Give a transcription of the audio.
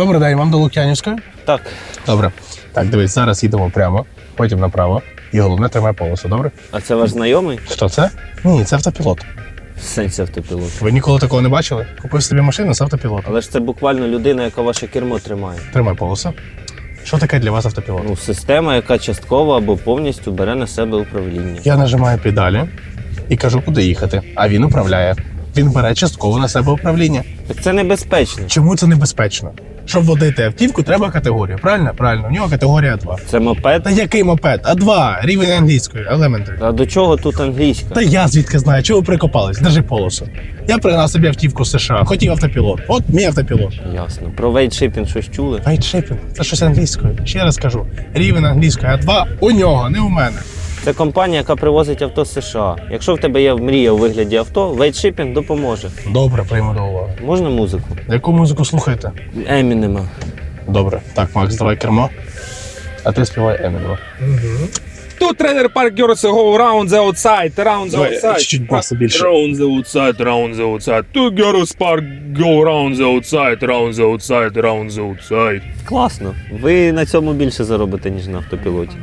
Добрий день, вам до Лук'янівської? Так, Добре. Так, дивись, зараз їдемо прямо, потім направо. І головне тримай полосу, добре? а це ваш знайомий? Хто це? Ні, це автопілот. В сенсі автопілот. Ви ніколи такого не бачили? Купив собі машину з автопілотом. Але ж це буквально людина, яка ваше кермо тримає. Тримай полосу. Що таке для вас автопілот? Ну, система, яка частково або повністю бере на себе управління. Я нажимаю педалі і кажу, куди їхати. А він управляє. Він бере частково на себе управління. Так це небезпечно. Чому це небезпечно? Щоб водити автівку, треба категорію. Правильно? Правильно. У нього категорія 2. Це мопед. Та який мопед? А2, рівень англійської, elementary. А до чого тут англійська? Та я звідки знаю, чого ви прикопались? Держи полосу. Я пригнав собі автівку з США, хотів автопілот. От мій автопілот. Ясно. Про вейдшипінг щось чули? Вайтшипінг, це щось англійською. Ще раз кажу, рівень англійської А2 у нього, не у мене. Це компанія, яка привозить авто з США. Якщо в тебе є мрія у вигляді авто, вейдшипінг допоможе. Добре, прийму до уваги. Можна музику? Яку музику слухаєте? Емінема. Добре. Так, Макс, давай кермо. А ти співай Емінема. Тут тренер Парк Герс go round the outside, round the Давай, outside. чуть-чуть басу більше. Round the outside, round the outside. Two girls park go round the outside, round the outside, round the outside. Класно. Ви на цьому більше заробите, ніж на автопілоті.